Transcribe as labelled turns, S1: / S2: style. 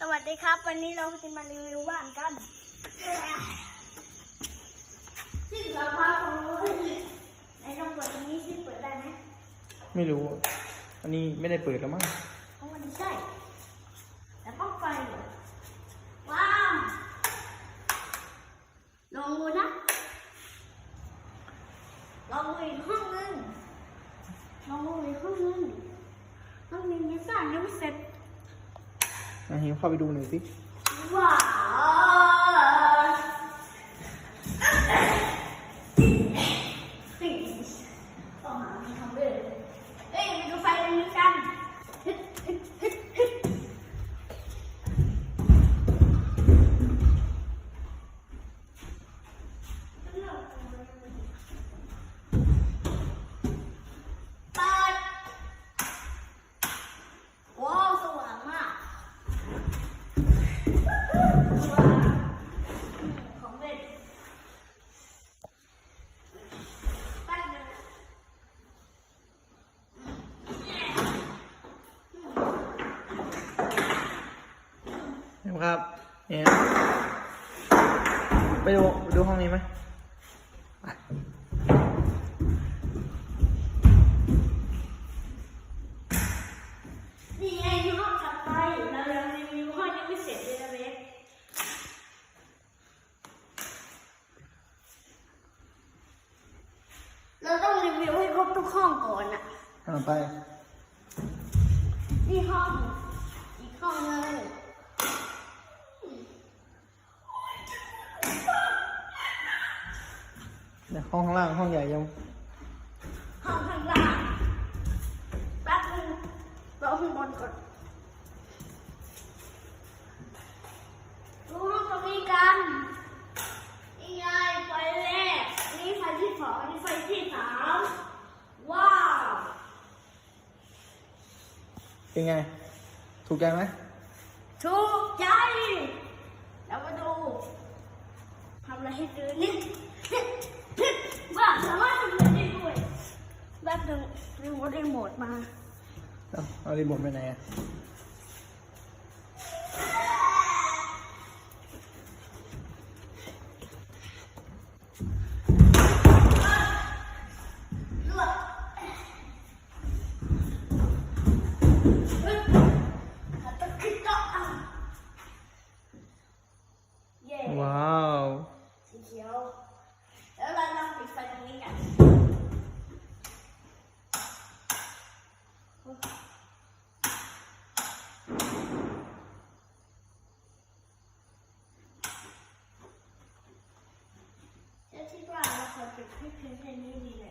S1: สวัสดีครับ วันนี้เราจะมารีวิวบ้านกันที่เราพาของเราในต้องเปิดตรงนี้ที่เปิดได้ไหม
S2: ไม่รู้ อันนี้ไม่ได้เปิดแล้วมั้ง
S1: เพราะมันไม่ใช่แต่ต้องไฟว้าวลองดูนะลองดูอีกห้องนึงลองดูอีกห้องนึงห้องนี้ยังสร้างยังไม่เสร็จ
S2: เฮียเข้าไปดูหน่อยสิ
S1: ว้า
S2: ครับเนี่ยไปดูดูห้องนี้ไหมไป
S1: นี่ไงห้องถัดไปเรายังรีวิวห้องยังไม่เสร็จเลยนะเบสเราต้องรีวิวให้ครบทุกห้องก่อนอะ
S2: อ่าไป
S1: นี่ห้อง อีกห้องนึง
S2: เดี๋ยวห้องข้างล่างห้องใหญ่ยัง
S1: ห้องข้างล่างแป๊บนึงเราข้างบนก่อนดูห้องตรงนี้กันนี่ไงไฟแรกอันนี่ไฟที่สองอันนี่ไฟที่สามว้าว
S2: เป็นไง ถูกใจไหม
S1: ถูกใจแล้วมาดูทำอะไรให้ดูนี่ รีโมทรีโมดมา
S2: เอาเอารีโมทไปไหนอะ
S1: the 你的